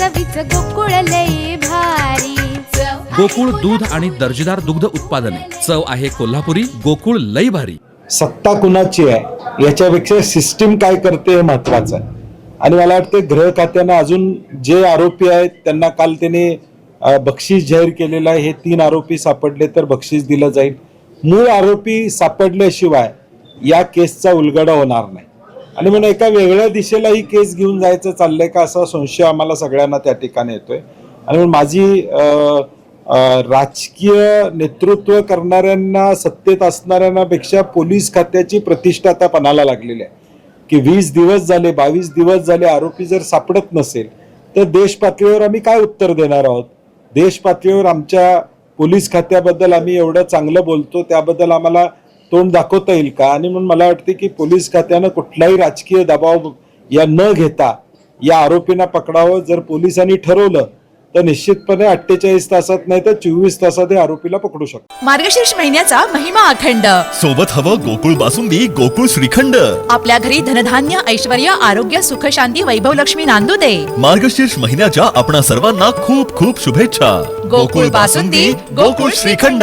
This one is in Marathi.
चवीच गोकुळ लई भारी. गोकुळ दूध आणि दर्जेदार दुग्ध उत्पादने. चव आहे कोल्हापुरी गोकुळ लई भारी. सत्ता कुणाची आहे? याच्यापेक्षा सिस्टीम काय करते हे महत्वाचं आहे. आणि मला वाटतं गृह खात्यानं अजून जे आरोपी आहेत त्यांना काल त्याने बक्षीस जाहीर केलेलं आहे. हे तीन आरोपी सापडले तर बक्षीस दिलं जाईल. मूळ आरोपी सापडल्याशिवाय या केसचा उलगडा होणार नाही. आणि म्हणून एका वेगळ्या दिशेला ही केस घेऊन जायचं चाललंय का असा संशय आम्हाला सगळ्यांना त्या ठिकाणी येतोय. आणि म्हणून माझी राजकीय नेतृत्व करणाऱ्यांना सत्तेत असणाऱ्यांना पेक्षा पोलीस खात्याची प्रतिष्ठा आता पणाला लागलेली आहे. की वीस दिवस झाले बावीस दिवस झाले आरोपी जर सापडत नसेल तर देश पातळीवर आम्ही काय उत्तर देणार आहोत? देश पातळीवर आमच्या पोलीस खात्याबद्दल आम्ही एवढं चांगलं बोलतो त्याबद्दल आम्हाला तोंड दाखवता येईल का? आणि म्हणून मला वाटते की पोलीस खात्यानं कुठलाही राजकीय दबाव या न घेता या आरोपींना पकडावं. जर पोलिसांनी ठरवलं तर निश्चितपणे अठ्ठेचाळीस तासात नाही तर चोवीस तासात हे आरोपीला पकडू शकतो मार्गशीर्ष महिन्याचा महिमा अखंड. सोबत हवं गोकुळ बासुंदी गोकुळ श्रीखंड. आपल्या घरी धनधान्य ऐश्वर आरोग्य सुख शांती वैभव लक्ष्मी नांदू दे. मार्गशीर्ष महिन्याच्या आपणा सर्वांना खूप खूप शुभेच्छा. गोकुळ बासुंदी, गोकुळ श्रीखंड.